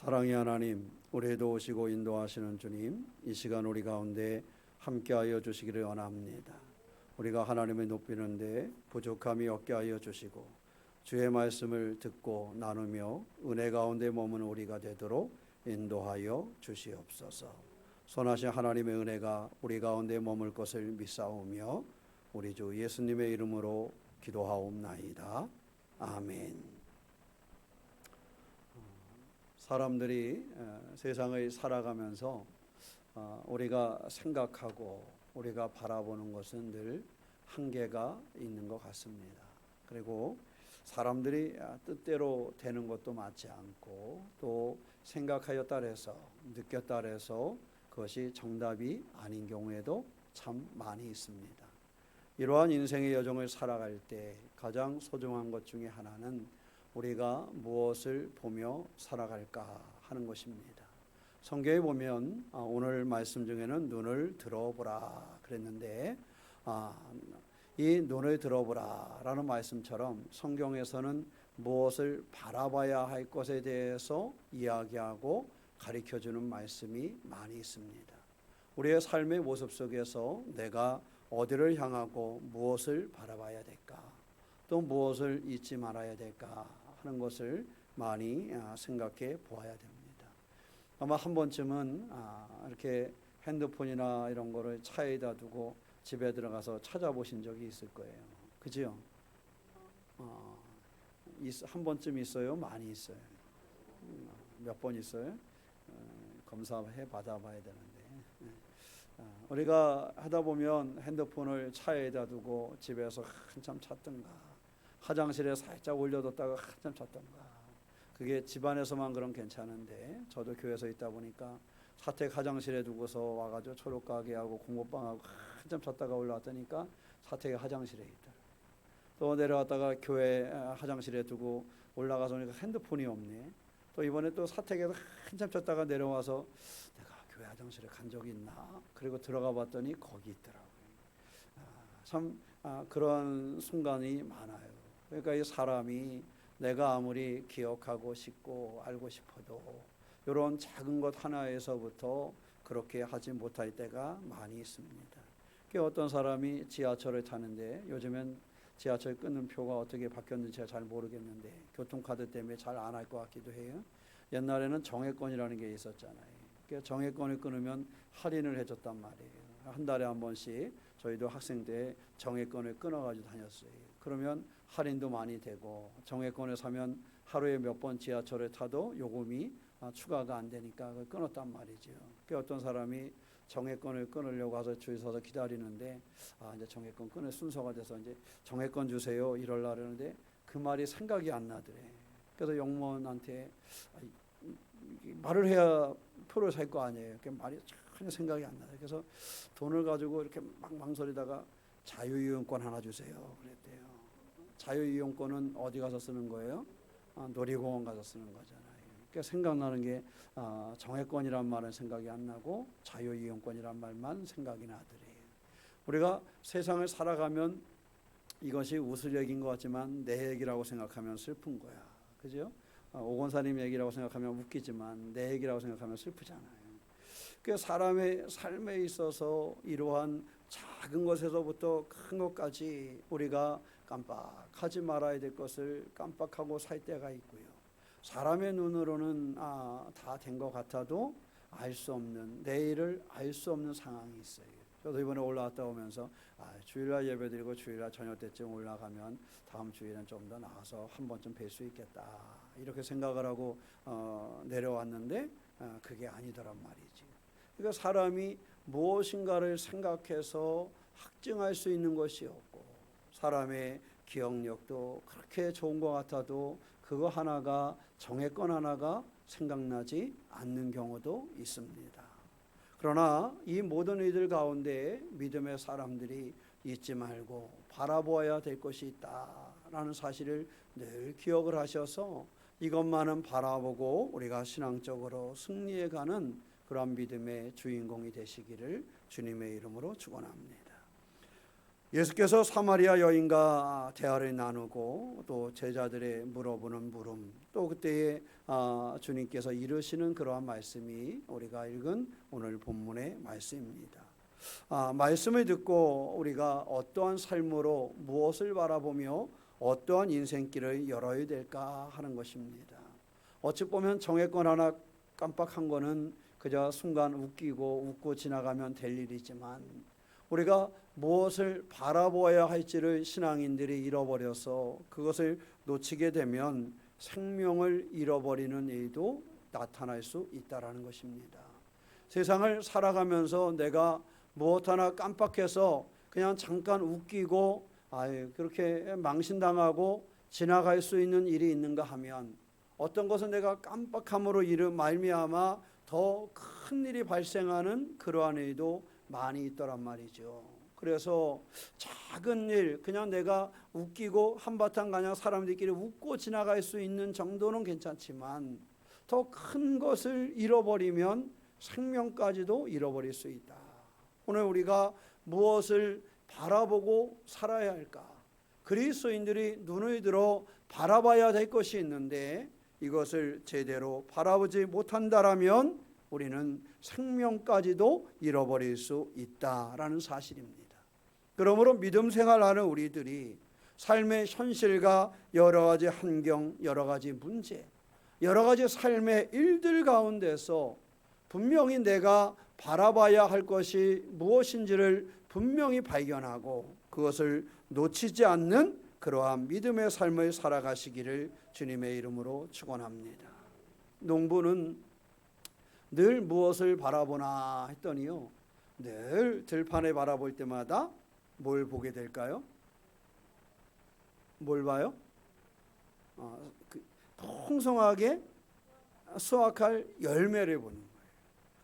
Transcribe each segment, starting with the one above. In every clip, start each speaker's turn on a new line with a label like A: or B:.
A: 사랑의 하나님, 우리도 오시고 인도하시는 주님, 이 시간 우리 가운데 함께하여 주시기를 원합니다. 우리가 하나님을 높이는데 부족함이 없게 하여 주시고 주의 말씀을 듣고 나누며 은혜 가운데 머무는 우리가 되도록 인도하여 주시옵소서. 선하신 하나님의 은혜가 우리 가운데 머물 것을 믿사오며 우리 주 예수님의 이름으로 기도하옵나이다. 아멘. 사람들이 세상을 살아가면서 어, 우리가 생각하고 우리가 바라보는 것은 늘 한계가 있는 것 같습니다. 그리고 사람들이 아, 뜻대로 되는 것도 맞지 않고 또 생각하였다 해서 느꼈다 해서 그것이 정답이 아닌 경우에도 참 많이 있습니다. 이러한 인생의 여정을 살아갈 때 가장 소중한 것 중에 하나는 우리가 무엇을 보며 살아갈까 하는 것입니다. 성경에 보면 아, 오늘 말씀 중에는 눈을 들어보라 그랬는데 아, 이 눈을 들어보라라는 말씀처럼 성경에서는 무엇을 바라봐야 할 것에 대해서 이야기하고 가르쳐 주는 말씀이 많이 있습니다. 우리의 삶의 모습 속에서 내가 어디를 향하고 무엇을 바라봐야 될까? 또 무엇을 잊지 말아야 될까 하는 것을 많이 아, 생각해 보아야 됩니다. 아마 한 번쯤은 아, 이렇게 핸드폰이나 이런 거를 차에다 두고 집에 들어가서 찾아보신 적이 있을 거예요. 그죠? 어, 한 번쯤 있어요? 많이 있어요. 음, 몇번 있어요? 어, 검사해 받아봐야 되는데. 어, 우리가 하다 보면 핸드폰을 차에다 두고 집에서 한참 찾던가 화장실에 살짝 올려뒀다가 한참 찾던가 그게 집안에서만 그런 괜찮은데 저도 교회에서 있다 보니까 사택 화장실에 두고서 와가지고 초록 가게 하고 공모방하고 한참 찾다가 올라왔더니까 사택에 화장실에 있다. 또 내려왔다가 교회 화장실에 두고 올라가서 보니까 핸드폰이 없네. 또 이번에 또 사택에서 한참 찾다가 내려와서 내가 교회 화장실에 간 적이 있나? 그리고 들어가 봤더니 거기 있더라고요. 아, 참 아, 그런 순간이 많아요. 그러니까 이 사람이 내가 아무리 기억하고 싶고 알고 싶어도 이런 작은 것 하나에서부터 그렇게 하지 못할 때가 많이 있습니다. 어떤 사람이 지하철을 타는데 요즘엔 지하철 끊는 표가 어떻게 바뀌었는지 잘 모르겠는데 교통카드 때문에 잘 안 할 것 같기도 해요. 옛날에는 정액권이라는 게 있었잖아요. 정액권을 끊으면 할인을 해줬단 말이에요. 한 달에 한 번씩 저희도 학생 때 정액권을 끊어가지고 다녔어요. 그러면 할인도 많이 되고 정액권을 사면 하루에 몇 번 지하철을 타도 요금이 아, 추가가 안 되니까 그걸 끊었단 말이죠. 그 어떤 사람이 정액권을 끊으려고 해서 줄 서서 기다리는데 아 이제 정액권 끊을 순서가 돼서 이제 정액권 주세요 이럴라 그러는데 그 말이 생각이 안 나더래. 그래서 영무원한테 아, 말을 해야 표를 살 거 아니에요. 그 말이 전혀 생각이 안 나요. 그래서 돈을 가지고 이렇게 막 망설이다가 자유이용권 하나 주세요. 그랬대요. 자유이용권은 어디 가서 쓰는 거예요? 아, 놀이공원 가서 쓰는 거잖아요. 그러니까 생각나는 게 아, 정액권이란 말은 생각이 안 나고 자유이용권이란 말만 생각이 나더래요. 우리가 세상을 살아가면 이것이 웃을 얘기인 것 같지만 내 얘기라고 생각하면 슬픈 거야. 그죠? 아, 오건사님 얘기라고 생각하면 웃기지만 내 얘기라고 생각하면 슬프잖아요. 그 사람의 삶에 있어서 이러한 작은 것에서부터 큰 것까지 우리가 깜빡하지 말아야 될 것을 깜빡하고 살 때가 있고요. 사람의 눈으로는 아, 다 된 것 같아도 알 수 없는 내일을 알 수 없는 상황이 있어요. 저도 이번에 올라왔다 오면서 아, 주일날 예배드리고 주일날 저녁 때쯤 올라가면 다음 주일은 좀더 나와서 한 번쯤 뵐 수 있겠다 이렇게 생각을 하고 어, 내려왔는데 어, 그게 아니더란 말이지. 그러니까 사람이 무엇인가를 생각해서 확증할 수 있는 것이 없고 사람의 기억력도 그렇게 좋은 것 같아도 그거 하나가 정했건 하나가 생각나지 않는 경우도 있습니다. 그러나 이 모든 이들 가운데 믿음의 사람들이 잊지 말고 바라보아야 될 것이 있다라는 사실을 늘 기억을 하셔서 이것만은 바라보고 우리가 신앙적으로 승리해 가는 그러한 믿음의 주인공이 되시기를 주님의 이름으로 축원합니다. 예수께서 사마리아 여인과 대화를 나누고 또 제자들의 물어보는 물음 또 그때에 아, 주님께서 이루시는 그러한 말씀이 우리가 읽은 오늘 본문의 말씀입니다. 아, 말씀을 듣고 우리가 어떠한 삶으로 무엇을 바라보며 어떠한 인생길을 열어야 될까 하는 것입니다. 어찌 보면 정했건 하나 깜빡한 거는 그저 순간 웃기고 웃고 지나가면 될 일이지만 우리가 무엇을 바라보아야 할지를 신앙인들이 잃어버려서 그것을 놓치게 되면 생명을 잃어버리는 일도 나타날 수 있다라는 것입니다. 세상을 살아가면서 내가 무엇 하나 깜빡해서 그냥 잠깐 웃기고 아유 그렇게 망신당하고 지나갈 수 있는 일이 있는가 하면 어떤 것은 내가 깜빡함으로 이르 말미암아 더 큰 일이 발생하는 그러한 일도 많이 있더란 말이죠. 그래서 작은 일 그냥 내가 웃기고 한바탕 그냥 사람들끼리 웃고 지나갈 수 있는 정도는 괜찮지만 더 큰 것을 잃어버리면 생명까지도 잃어버릴 수 있다. 오늘 우리가 무엇을 바라보고 살아야 할까? 그리스도인들이 눈을 들어 바라봐야 될 것이 있는데 이것을 제대로 바라보지 못한다라면 우리는 생명까지도 잃어버릴 수 있다라는 사실입니다. 그러므로 믿음 생활하는 우리들이 삶의 현실과 여러 가지 환경, 여러 가지 문제, 여러 가지 삶의 일들 가운데서 분명히 내가 바라봐야 할 것이 무엇인지를 분명히 발견하고 그것을 놓치지 않는 그러한 믿음의 삶을 살아가시기를 주님의 이름으로 축원합니다. 농부는 늘 무엇을 바라보나 했더니요. 늘 들판에 바라볼 때마다 뭘 보게 될까요? 뭘 봐요? 어, 그 풍성하게 수확할 열매를 보는 거예요.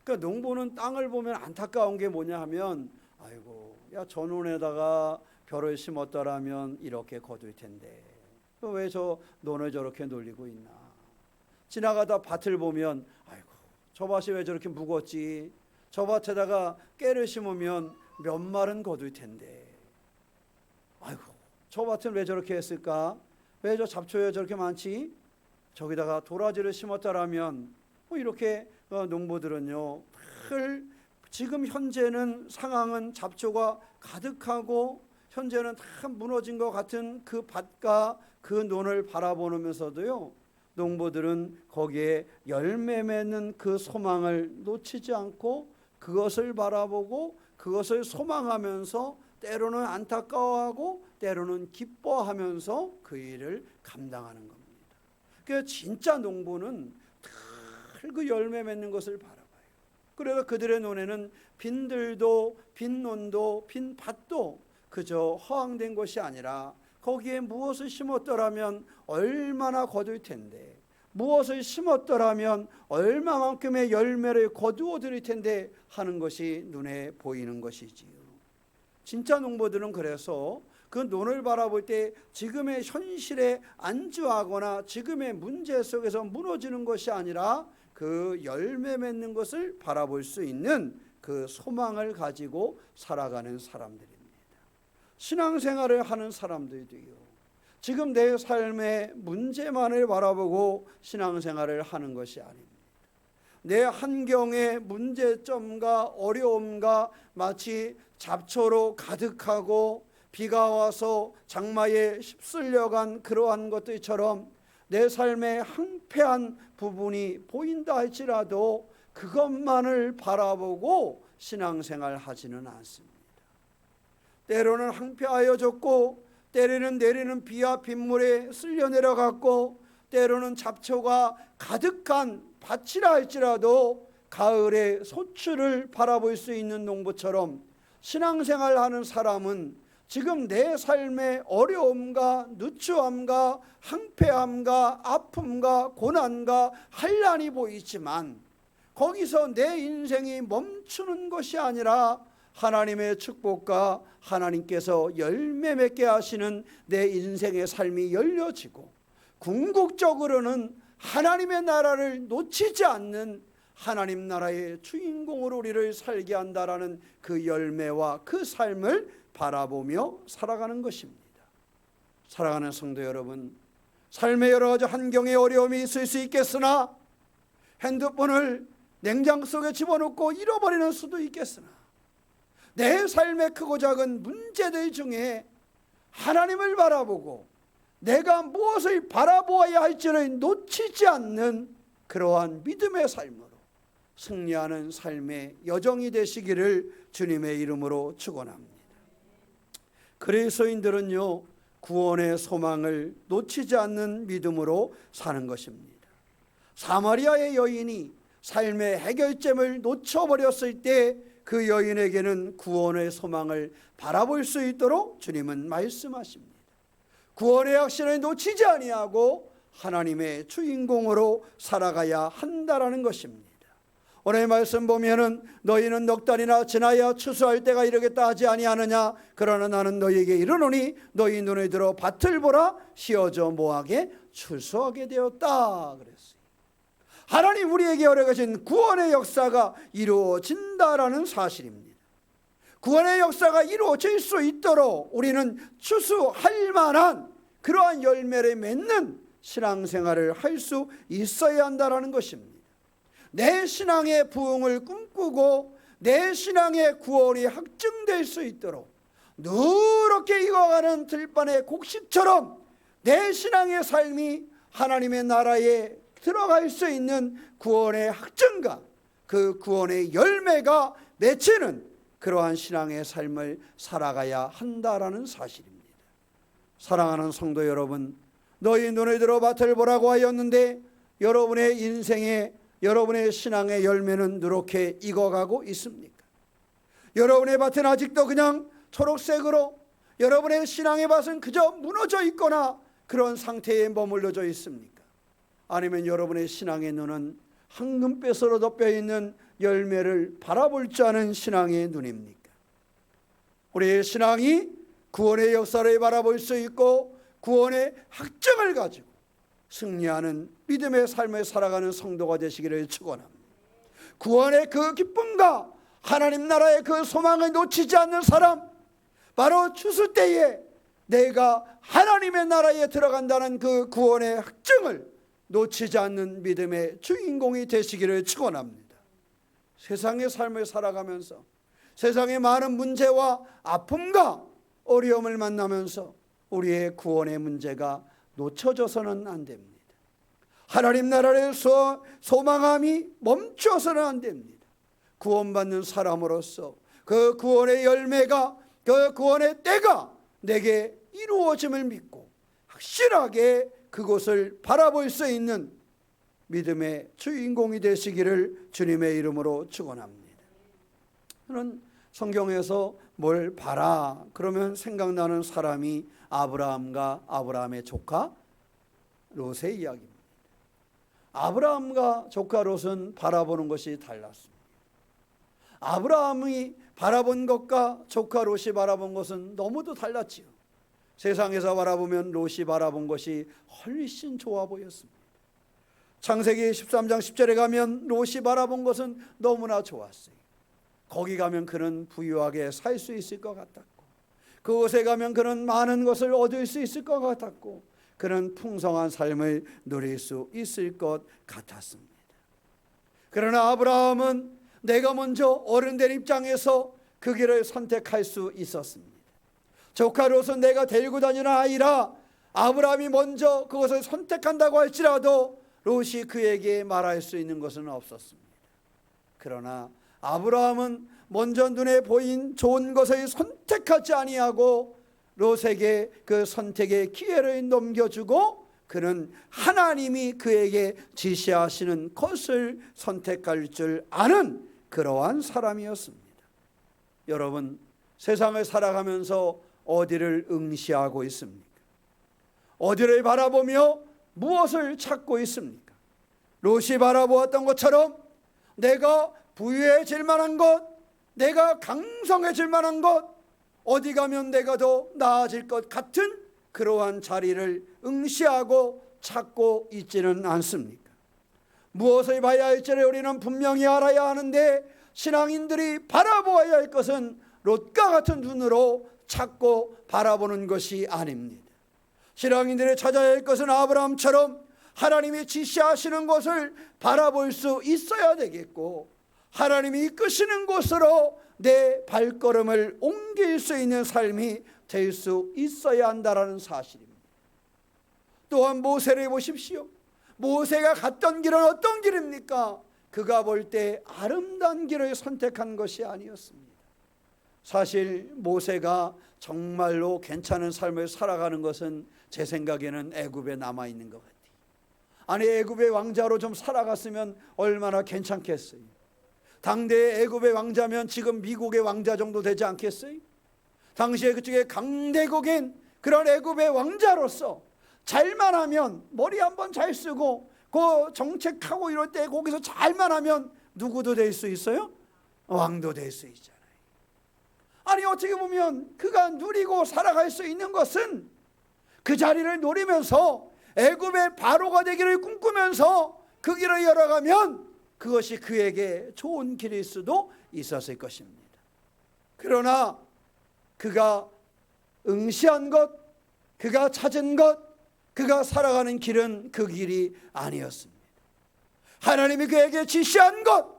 A: 그러니까 농부는 땅을 보면 안타까운 게 뭐냐 하면 아이고 야 전원에다가 벼를 심었더라면 이렇게 거둘 텐데 왜 저 논을 저렇게 놀리고 있나? 지나가다 밭을 보면 아이고 저 밭이 왜 저렇게 묵었지? 저 밭에다가 깨를 심으면 몇 말은 거둘 텐데. 아이고 저 밭은 왜 저렇게 했을까? 왜 저 잡초에 저렇게 많지? 저기다가 도라지를 심었다라면 뭐 이렇게 어, 농부들은요 늘 지금 현재는 상황은 잡초가 가득하고 현재는 다 무너진 것 같은 그 밭과 그 논을 바라보면서도요 농부들은 거기에 열매 맺는 그 소망을 놓치지 않고 그것을 바라보고 그것을 소망하면서 때로는 안타까워하고 때로는 기뻐하면서 그 일을 감당하는 겁니다. 그 진짜 농부는 그 열매 맺는 것을 바라봐요. 그래서 그들의 눈에는 빈들도 빈 논도 빈 밭도 그저 허황된 것이 아니라 거기에 무엇을 심었더라면 얼마나 거둘 텐데 무엇을 심었더라면 얼마만큼의 열매를 거두어 드릴 텐데 하는 것이 눈에 보이는 것이지요. 진짜 농부들은 그래서 그 논을 바라볼 때 지금의 현실에 안주하거나 지금의 문제 속에서 무너지는 것이 아니라 그 열매 맺는 것을 바라볼 수 있는 그 소망을 가지고 살아가는 사람들입니다. 신앙생활을 하는 사람들도요. 지금 내 삶의 문제만을 바라보고 신앙생활을 하는 것이 아닙니다. 내 환경의 문제점과 어려움과 마치 잡초로 가득하고 비가 와서 장마에 휩쓸려간 그러한 것들처럼 내 삶의 황폐한 부분이 보인다 할지라도 그것만을 바라보고 신앙생활 하지는 않습니다. 때로는 황폐하여졌고 때로는 내리는 비와 빗물에 쓸려 내려갔고 때로는 잡초가 가득한 밭이라 할지라도 가을에 소출을 바라볼 수 있는 농부처럼 신앙생활 하는 사람은 지금 내 삶의 어려움과 누추함과 황폐함과 아픔과 고난과 한란이 보이지만 거기서 내 인생이 멈추는 것이 아니라 하나님의 축복과 하나님께서 열매 맺게 하시는 내 인생의 삶이 열려지고 궁극적으로는 하나님의 나라를 놓치지 않는 하나님 나라의 주인공으로 우리를 살게 한다라는 그 열매와 그 삶을 바라보며 살아가는 것입니다. 사랑하는 성도 여러분, 삶의 여러 가지 환경에 어려움이 있을 수 있겠으나 핸드폰을 냉장 속에 집어넣고 잃어버리는 수도 있겠으나 내 삶의 크고 작은 문제들 중에 하나님을 바라보고 내가 무엇을 바라보아야 할지를 놓치지 않는 그러한 믿음의 삶으로 승리하는 삶의 여정이 되시기를 주님의 이름으로 축원합니다. 그리스도인들은요 구원의 소망을 놓치지 않는 믿음으로 사는 것입니다. 사마리아의 여인이 삶의 해결점을 놓쳐버렸을 때 그 여인에게는 구원의 소망을 바라볼 수 있도록 주님은 말씀하십니다. 구원의 확신을 놓치지 아니하고 하나님의 주인공으로 살아가야 한다라는 것입니다. 오늘 말씀 보면은 너희는 넉 달이나 지나야 추수할 때가 이르겠다 하지 아니하느냐 그러나 나는 너희에게 이르노니 너희 눈에 들어 밭을 보라 씌어져 모하게 추수하게 되었다 그랬어요. 하나님 우리에게 열어가신 구원의 역사가 이루어진다라는 사실입니다. 구원의 역사가 이루어질 수 있도록 우리는 추수할 만한 그러한 열매를 맺는 신앙생활을 할 수 있어야 한다라는 것입니다. 내 신앙의 부흥을 꿈꾸고 내 신앙의 구원이 확증될 수 있도록 누렇게 익어가는 들판의 곡식처럼 내 신앙의 삶이 하나님의 나라에 들어갈 수 있는 구원의 확증과 그 구원의 열매가 맺히는 그러한 신앙의 삶을 살아가야 한다라는 사실입니다. 사랑하는 성도 여러분, 너희 눈을 들어 밭을 보라고 하였는데 여러분의 인생에 여러분의 신앙의 열매는 누렇게 익어가고 있습니까? 여러분의 밭은 아직도 그냥 초록색으로 여러분의 신앙의 밭은 그저 무너져 있거나 그런 상태에 머물러져 있습니까? 아니면 여러분의 신앙의 눈은 황금빛으로 덮여 있는 열매를 바라볼 줄 아는 신앙의 눈입니까? 우리의 신앙이 구원의 역사를 바라볼 수 있고 구원의 확증을 가지고 승리하는 믿음의 삶을 살아가는 성도가 되시기를 축원합니다. 구원의 그 기쁨과 하나님 나라의 그 소망을 놓치지 않는 사람 바로 추수 때에 내가 하나님의 나라에 들어간다는 그 구원의 확증을 놓치지 않는 믿음의 주인공이 되시기를 축원합니다. 세상의 삶을 살아가면서 세상의 많은 문제와 아픔과 어려움을 만나면서 우리의 구원의 문제가 놓쳐져서는 안 됩니다. 하나님 나라의 소, 소망함이 멈춰서는 안 됩니다. 구원받는 사람으로서 그 구원의 열매가 그 구원의 때가 내게 이루어짐을 믿고 확실하게 그곳을 바라볼 수 있는 믿음의 주인공이 되시기를 주님의 이름으로 축원합니다. 저는 성경에서 뭘 봐라 그러면 생각나는 사람이 아브라함과 아브라함의 조카 롯의 이야기입니다. 아브라함과 조카 롯은 바라보는 것이 달랐습니다. 아브라함이 바라본 것과 조카 롯이 바라본 것은 너무도 달랐지요. 세상에서 바라보면 롯이 바라본 것이 훨씬 좋아 보였습니다. 창세기 13장 10절에 가면 롯이 바라본 것은 너무나 좋았어요. 거기 가면 그는 부유하게 살 수 있을 것 같았고 그곳에 가면 그는 많은 것을 얻을 수 있을 것 같았고 그는 풍성한 삶을 누릴 수 있을 것 같았습니다. 그러나 아브라함은 내가 먼저 어른된 입장에서 그 길을 선택할 수 있었습니다. 조카로서 내가 데리고 다니는 아이라 아브라함이 먼저 그것을 선택한다고 할지라도 롯이 그에게 말할 수 있는 것은 없었습니다. 그러나 아브라함은 먼저 눈에 보인 좋은 것을 선택하지 아니하고 롯에게 그 선택의 기회를 넘겨주고 그는 하나님이 그에게 지시하시는 것을 선택할 줄 아는 그러한 사람이었습니다. 여러분 세상을 살아가면서 어디를 응시하고 있습니까? 어디를 바라보며 무엇을 찾고 있습니까? 롯이 바라보았던 것처럼 내가 부유해질 만한 것, 내가 강성해질 만한 것, 어디 가면 내가 더 나아질 것 같은 그러한 자리를 응시하고 찾고 있지는 않습니까? 무엇을 봐야 할지를 우리는 분명히 알아야 하는데 신앙인들이 바라보아야 할 것은 롯과 같은 눈으로 찾고 바라보는 것이 아닙니다. 신앙인들이 찾아야 할 것은 아브라함처럼 하나님이 지시하시는 것을 바라볼 수 있어야 되겠고 하나님이 이끄시는 곳으로 내 발걸음을 옮길 수 있는 삶이 될 수 있어야 한다라는 사실입니다. 또한 모세를 보십시오. 모세가 갔던 길은 어떤 길입니까? 그가 볼 때 아름다운 길을 선택한 것이 아니었습니다. 사실 모세가 정말로 괜찮은 삶을 살아가는 것은 제 생각에는 애굽에 남아 있는 것 같아요. 아니 애굽의 왕자로 좀 살아갔으면 얼마나 괜찮겠어요. 당대의 애굽의 왕자면 지금 미국의 왕자 정도 되지 않겠어요? 당시에 그쪽에 강대국인 그런 애굽의 왕자로서 잘만 하면 머리 한번 잘 쓰고 그 정책하고 이럴 때 거기서 잘만 하면 누구도 될 수 있어요? 왕도 될 수 있잖 아니 어떻게 보면 그가 누리고 살아갈 수 있는 것은 그 자리를 노리면서 애굽의 바로가 되기를 꿈꾸면서 그 길을 열어가면 그것이 그에게 좋은 길일 수도 있었을 것입니다. 그러나 그가 응시한 것, 그가 찾은 것, 그가 살아가는 길은 그 길이 아니었습니다. 하나님이 그에게 지시한 것,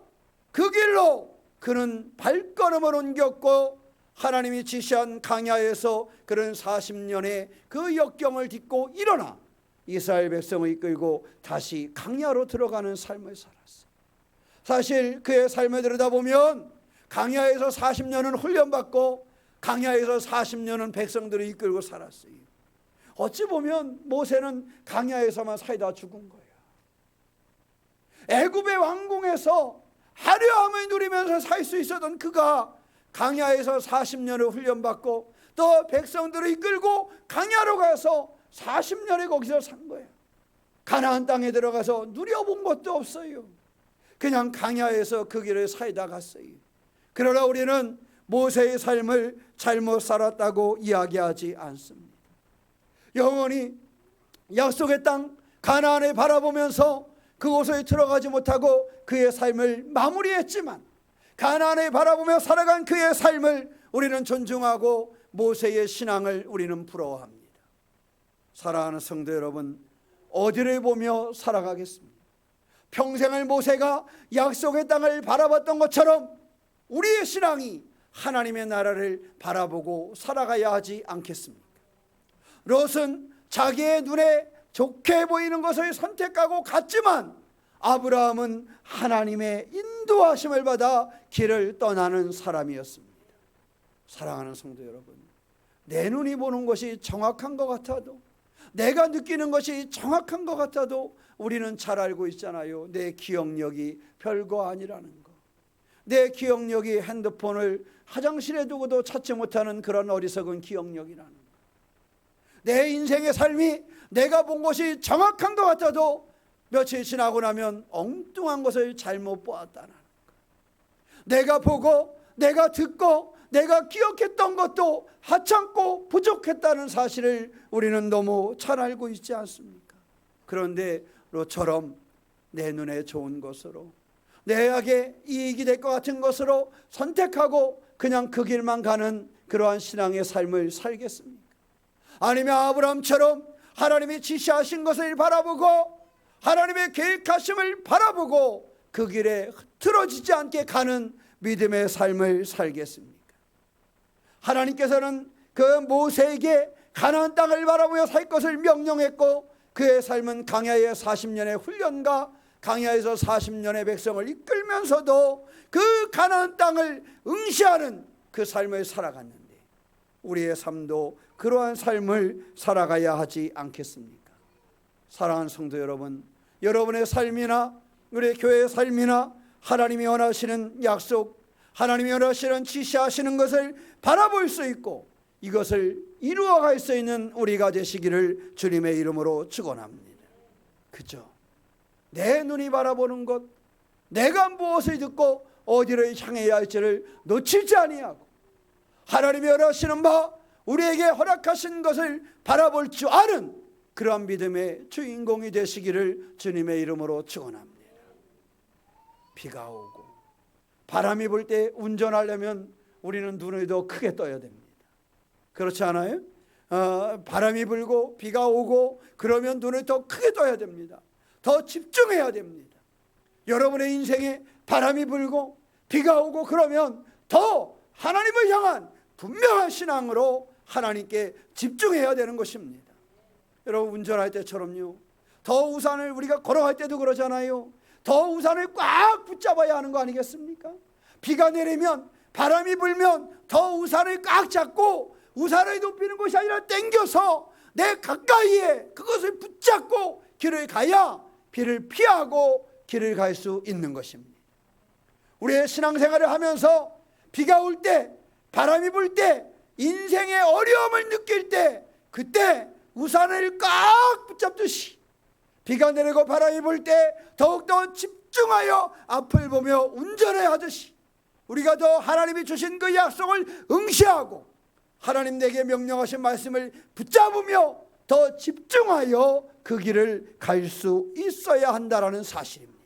A: 그 길로 그는 발걸음을 옮겼고 하나님이 지시한 강야에서 그런 40년의 그 역경을 딛고 일어나 이스라엘 백성을 이끌고 다시 강야로 들어가는 삶을 살았어요. 사실 그의 삶을 들여다보면 강야에서 40년은 훈련받고 강야에서 40년은 백성들을 이끌고 살았어요. 어찌 보면 모세는 강야에서만 살다 죽은 거예요. 애굽의 왕궁에서 화려함을 누리면서 살 수 있었던 그가 강야에서 40년을 훈련받고 또 백성들을 이끌고 강야로 가서 40년을 거기서 산 거예요. 가나안 땅에 들어가서 누려본 것도 없어요. 그냥 강야에서 그 길을 살다 갔어요. 그러나 우리는 모세의 삶을 잘못 살았다고 이야기하지 않습니다. 영원히 약속의 땅 가나안을 바라보면서 그곳에 들어가지 못하고 그의 삶을 마무리했지만 가나안을 바라보며 살아간 그의 삶을 우리는 존중하고 모세의 신앙을 우리는 부러워합니다. 사랑하는 성도 여러분, 어디를 보며 살아가겠습니까? 평생을 모세가 약속의 땅을 바라봤던 것처럼 우리의 신앙이 하나님의 나라를 바라보고 살아가야 하지 않겠습니까? 롯은 자기의 눈에 좋게 보이는 것을 선택하고 갔지만 아브라함은 하나님의 인도하심을 받아 길을 떠나는 사람이었습니다. 사랑하는 성도 여러분, 내 눈이 보는 것이 정확한 것 같아도 내가 느끼는 것이 정확한 것 같아도 우리는 잘 알고 있잖아요. 내 기억력이 별거 아니라는 거. 내 기억력이 핸드폰을 화장실에 두고도 찾지 못하는 그런 어리석은 기억력이라는 거. 내 인생의 삶이 내가 본 것이 정확한 것 같아도 며칠 지나고 나면 엉뚱한 것을 잘못 보았다는 거. 내가 보고 내가 듣고 내가 기억했던 것도 하찮고 부족했다는 사실을 우리는 너무 잘 알고 있지 않습니까? 그런데 로처럼 내 눈에 좋은 것으로 내에게 이익이 될 것 같은 것으로 선택하고 그냥 그 길만 가는 그러한 신앙의 삶을 살겠습니까? 아니면 아브라함처럼 하나님이 지시하신 것을 바라보고 하나님의 계획하심을 바라보고 그 길에 흐트러지지 않게 가는 믿음의 삶을 살겠습니까? 하나님께서는 그 모세에게 가나안 땅을 바라보며 살 것을 명령했고 그의 삶은 강야의 40년의 훈련과 강야에서 40년의 백성을 이끌면서도 그 가나안 땅을 응시하는 그 삶을 살아갔는데 우리의 삶도 그러한 삶을 살아가야 하지 않겠습니까? 사랑하는 성도 여러분, 여러분의 삶이나 우리 교회의 삶이나 하나님이 원하시는 약속, 하나님이 원하시는 지시하시는 것을 바라볼 수 있고 이것을 이루어갈 수 있는 우리가 되시기를 주님의 이름으로 축원합니다. 그죠? 내 눈이 바라보는 것, 내가 무엇을 듣고 어디를 향해야 할지를 놓치지 아니하고 하나님이 원하시는 바 우리에게 허락하신 것을 바라볼 줄 아는 그러한 믿음의 주인공이 되시기를 주님의 이름으로 축원합니다. 비가 오고 바람이 불 때 운전하려면 우리는 눈을 더 크게 떠야 됩니다. 그렇지 않아요? 어, 바람이 불고 비가 오고 그러면 눈을 더 크게 떠야 됩니다. 더 집중해야 됩니다. 여러분의 인생에 바람이 불고 비가 오고 그러면 더 하나님을 향한 분명한 신앙으로 하나님께 집중해야 되는 것입니다. 여러분 운전할 때처럼요. 더 우산을 우리가 걸어갈 때도 그러잖아요. 더 우산을 꽉 붙잡아야 하는 거 아니겠습니까? 비가 내리면 바람이 불면 더 우산을 꽉 잡고 우산을 높이는 것이 아니라 땡겨서 내 가까이에 그것을 붙잡고 길을 가야 비를 피하고 길을 갈 수 있는 것입니다. 우리의 신앙생활을 하면서 비가 올 때, 바람이 불 때, 인생의 어려움을 느낄 때, 그때 우산을 꽉 붙잡듯이 비가 내리고 바람이 불 때 더욱더 집중하여 앞을 보며 운전을 하듯이 우리가 더 하나님이 주신 그 약속을 응시하고 하나님 내게 명령하신 말씀을 붙잡으며 더 집중하여 그 길을 갈 수 있어야 한다라는 사실입니다.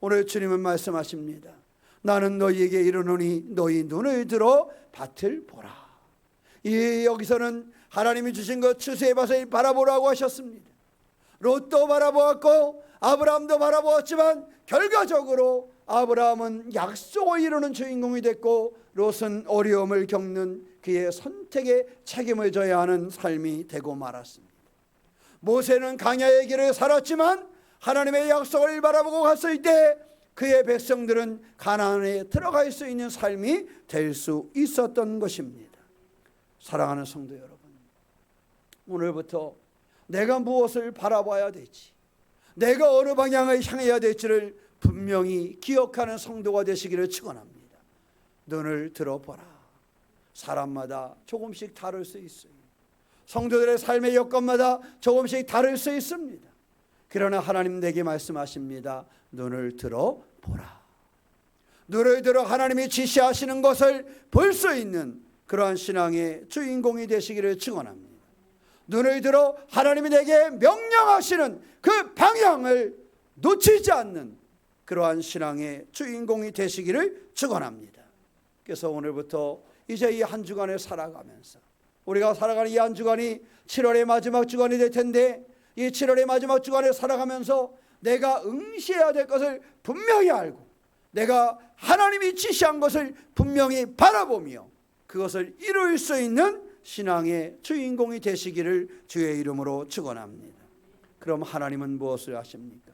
A: 오늘 주님은 말씀하십니다. 나는 너희에게 이르노니 너희 눈을 들어 밭을 보라. 이 여기서는 하나님이 주신 것 추수의 밭을 바라보라고 하셨습니다. 롯도 바라보았고 아브라함도 바라보았지만 결과적으로 아브라함은 약속을 이루는 주인공이 됐고 롯은 어려움을 겪는 그의 선택에 책임을 져야 하는 삶이 되고 말았습니다. 모세는 강야의 길을 살았지만 하나님의 약속을 바라보고 갔을 때 그의 백성들은 가나안에 들어갈 수 있는 삶이 될 수 있었던 것입니다. 사랑하는 성도 여러분, 오늘부터 내가 무엇을 바라봐야 될지, 내가 어느 방향을 향해야 될지를 분명히 기억하는 성도가 되시기를 축원합니다. 눈을 들어보라. 사람마다 조금씩 다를 수 있어요. 성도들의 삶의 여건마다 조금씩 다를 수 있습니다. 그러나 하나님 내게 말씀하십니다. 눈을 들어 보라. 눈을 들어 하나님이 지시하시는 것을 볼 수 있는 그러한 신앙의 주인공이 되시기를 축원합니다. 눈을 들어 하나님이 내게 명령하시는 그 방향을 놓치지 않는 그러한 신앙의 주인공이 되시기를 축원합니다. 그래서 오늘부터 이제 이 한 주간을 살아가면서 우리가 살아가는 이 한 주간이 7월의 마지막 주간이 될 텐데 이 7월의 마지막 주간을 살아가면서 내가 응시해야 될 것을 분명히 알고 내가 하나님이 지시한 것을 분명히 바라보며 그것을 이룰 수 있는 신앙의 주인공이 되시기를 주의 이름으로 축원합니다. 그럼 하나님은 무엇을 하십니까?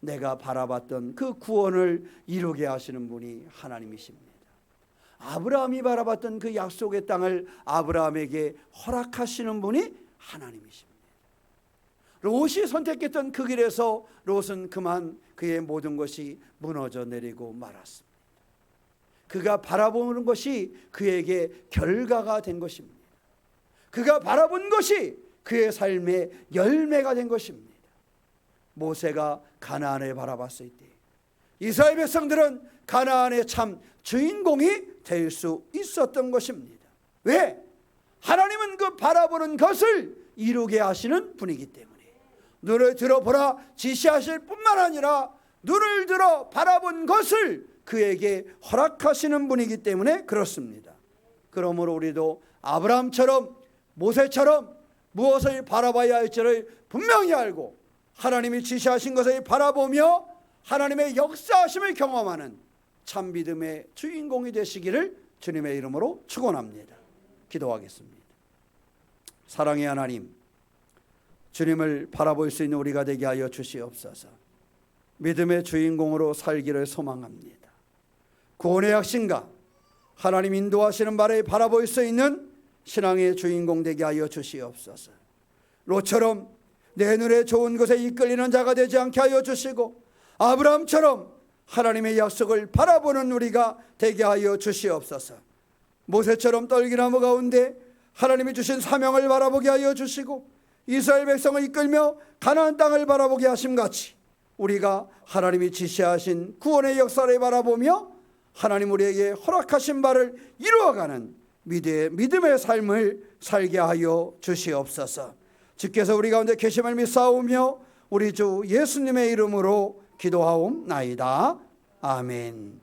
A: 내가 바라봤던 그 구원을 이루게 하시는 분이 하나님이십니다. 아브라함이 바라봤던 그 약속의 땅을 아브라함에게 허락하시는 분이 하나님이십니다. 롯이 선택했던 그 길에서 롯은 그만 그의 모든 것이 무너져 내리고 말았습니다. 그가 바라보는 것이 그에게 결과가 된 것입니다. 그가 바라본 것이 그의 삶의 열매가 된 것입니다. 모세가 가나안을 바라봤을 때 이스라엘 백성들은 가나안의 참 주인공이 될 수 있었던 것입니다. 왜? 하나님은 그 바라보는 것을 이루게 하시는 분이기 때문에 눈을 들어보라 지시하실 뿐만 아니라 눈을 들어 바라본 것을 그에게 허락하시는 분이기 때문에 그렇습니다. 그러므로 우리도 아브라함처럼 모세처럼 무엇을 바라봐야 할지를 분명히 알고 하나님이 지시하신 것을 바라보며 하나님의 역사하심을 경험하는 참 믿음의 주인공이 되시기를 주님의 이름으로 축원합니다. 기도하겠습니다. 사랑의 하나님, 주님을 바라볼 수 있는 우리가 되게 하여 주시옵소서. 믿음의 주인공으로 살기를 소망합니다. 구원의 확신과 하나님 인도하시는 바를 바라볼 수 있는 신앙의 주인공 되게 하여 주시옵소서. 로처럼 내 눈에 좋은 것에 이끌리는 자가 되지 않게 하여 주시고 아브라함처럼 하나님의 약속을 바라보는 우리가 되게 하여 주시옵소서. 모세처럼 떨기나무 가운데 하나님이 주신 사명을 바라보게 하여 주시고 이스라엘 백성을 이끌며 가나안 땅을 바라보게 하심 같이 우리가 하나님이 지시하신 구원의 역사를 바라보며 하나님 우리에게 허락하신 바를 이루어가는 믿음의 삶을 살게 하여 주시옵소서. 주께서 우리 가운데 계심을 믿사오며 우리 주 예수님의 이름으로 기도하옵나이다. 아멘.